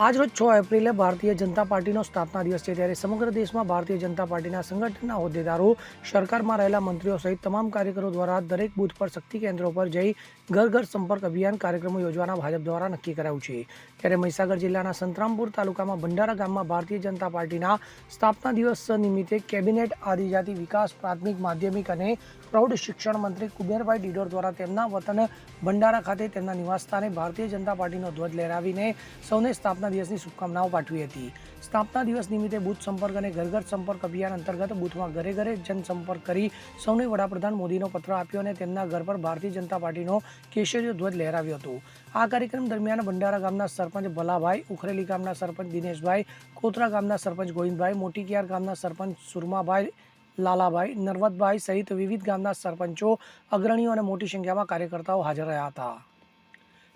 આજરોજ છ એપ્રિલે ભારતીય જનતા પાર્ટીનો સ્થાપના દિવસ છે ત્યારે સમગ્ર દેશમાં ભારતીય જનતા પાર્ટીના સંગઠનના હોદ્દેદારો, સરકારમાં રહેલા મંત્રીઓ સહિત તમામ કાર્યકરો દ્વારા દરેક બૂથ પર શક્તિ કેન્દ્રો પર જઈ ઘર ઘર સંપર્ક અભિયાન કાર્યક્રમો યોજવાના ભાજપ દ્વારા નક્કી કરાયું છે. ત્યારે મહીસાગર જિલ્લાના સંતરામપુર તાલુકામાં ભંડારા ગામમાં ભારતીય જનતા પાર્ટીના સ્થાપના દિવસ નિમિત્તે કેબિનેટ આદિજાતિ વિકાસ પ્રાથમિક માધ્યમિક અને પ્રૌઢ શિક્ષણ મંત્રી કુબેરભાઈ ડીડોર દ્વારા તેમના વતન ભંડારા ખાતે તેમના નિવાસસ્થાને ભારતીય જનતા પાર્ટીનો ધ્વજ લહેરાવીને સૌને સ્થાપના દિવસની શુભકામનાઓ પાઠવી હતી. સ્થાપના દિવસ નિમિત્તે બુથ સંપર્ક અને ઘર ઘર સંપર્ક અભિયાન અંતર્ગત બુથમાં ઘરે ઘરે જનસંપર્ક કરી સૌને વડાપ્રધાન મોદીનો પત્ર આપ્યો અને તેમના ઘર પર ભારતીય જનતા પાર્ટીનો કેશરીય ધ્વજ લહેરાવ્યો હતો. આ કાર્યક્રમ દરમિયાન ભંડારા ગામના સરપંચ ભલાભાઈ, ઉખરેલી ગામના સરપંચ દિનેશભાઈ કોતરા ગામના સરપંચ ગોવિંદભાઈ, મોટીકિયાર ગામના સરપંચ સુરમાભાઈ, લાલાભાઈ, નરવતભાઈ સહિત વિવિધ ગામના સરપંચો, અગ્રણીઓ અને મોટી સંખ્યામાં કાર્યકર્તાઓ હાજર રહ્યા હતા.